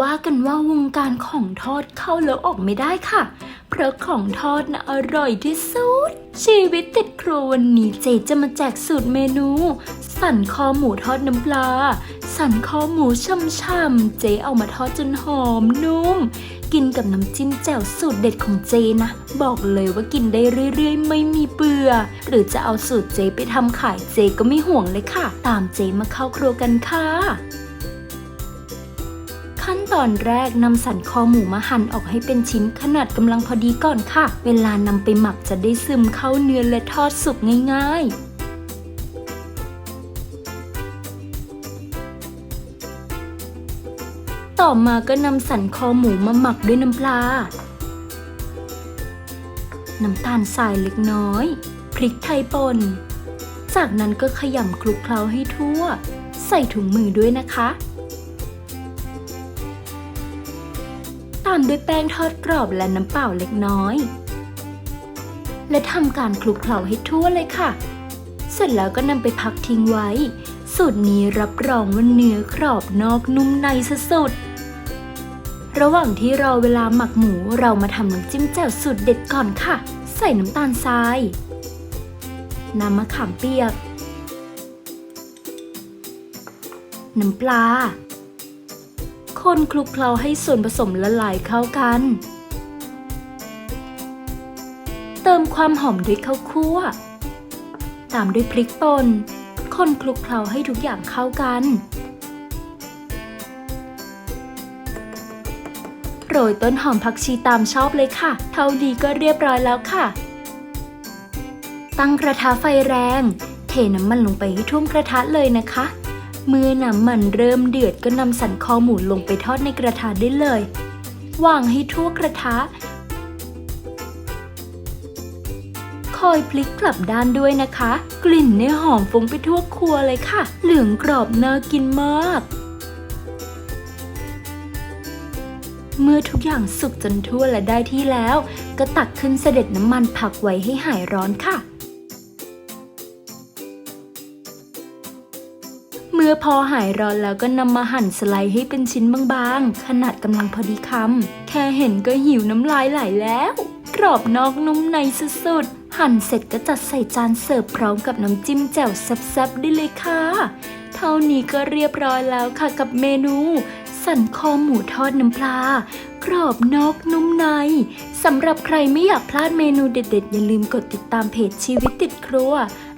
ว่ากันว่าวงการของทอดเข้าแล้วออกไม่ได้ค่ะ เพราะของทอดนะอร่อยที่สุด ชีวิตติดครัววันนี้เจจะมาแจกสูตรเมนู สันคอหมูทอดน้ำปลา สันคอหมูช่ำๆเจเอามาทอดจนหอมนุ่ม กินกับน้ำจิ้มแจ่วสูตรเด็ดของเจนะ บอกเลยว่ากินได้เรื่อยๆ ไม่มีเบื่อ หรือจะเอาสูตรเจไปทำขายเจก็ไม่ห่วงเลยค่ะ ตามเจมาเข้าครัวกันค่ะ ขั้นตอนแรกนำสันคอหมูมาหั่นออกให้เป็นชิ้นขนาดกำลังพอดีก่อนค่ะ เวลานำไปหมักจะได้ซึมเข้าเนื้อและทอดสุกง่ายๆต่อมาก็นำสันคอหมูมาหมักด้วยน้ำปลา น้ำตาลทรายเล็กน้อย พริกไทยป่น จากนั้นก็ขยำคลุกเคล้าให้ทั่ว ใส่ถุงมือด้วยนะคะ ตามด้วยแป้งทอดกรอบและน้ำเปล่าเล็กน้อย และทำการคลุกเคล้าให้ทั่วเลยค่ะ เสร็จแล้วก็นำไปพักทิ้งไว้ สูตรนี้รับรองว่าเนื้อกรอบนอกนุ่มในสุดๆระหว่างที่รอเวลาหมักหมูเรามาทำน้ำจิ้มแจ่วสูตรเด็ดก่อนค่ะ ใส่น้ำตาลทรายน้ำมะขามเปียก น้ำปลา คนคลุกเคล้าให้ส่วนผสมละลายเข้ากัน เติมความหอมด้วยข้าวคั่ว ตามด้วยพริกป่น คนคลุกเคล้าให้ทุกอย่างเข้ากัน โรยต้นหอมผักชีตามชอบเลยค่ะ เท่าดีก็เรียบร้อยแล้วค่ะ ตั้งกระทะไฟแรง เทน้ำมันลงไปให้ท่วมกระทะเลยนะคะ เมื่อน้ำมันเริ่มเดือดก็นำสันคอหมูลงไปทอดในกระทะได้เลยวางให้ทั่วกระทะ คอยพลิกกลับด้านด้วยนะคะ กลิ่นเนี่ยหอมฟุ้งไปทั่วครัวเลยค่ะ เหลืองกรอบน่ากินมาก เมื่อทุกอย่างสุกจนทั่วและได้ที่แล้ว ก็ตักขึ้นเสด็จน้ำมันผักไว้ให้หายร้อนค่ะ มื่อพอหายร้อนแล้วก็นำมาหั่นสไลด์ให้เป็นชิ้นบางๆ ขนาดกำลังพอดีคำ แค่เห็นก็หิวน้ำลายไหลแล้ว กรอบนอกนุ่มในสุดๆ หั่นเสร็จก็จัดใส่จานเสิร์ฟพร้อมกับน้ำจิ้มแจ่วแซ่บๆได้เลยค่ะ เท่านี้ก็เรียบร้อยแล้วค่ะกับเมนู สันคอหมูทอดน้ำปลากรอบนอกนุ่มในสำหรับใครไม่อยากพลาดเมนูเด็ดๆ อย่าลืมกดติดตามเพจชีวิตติดครัว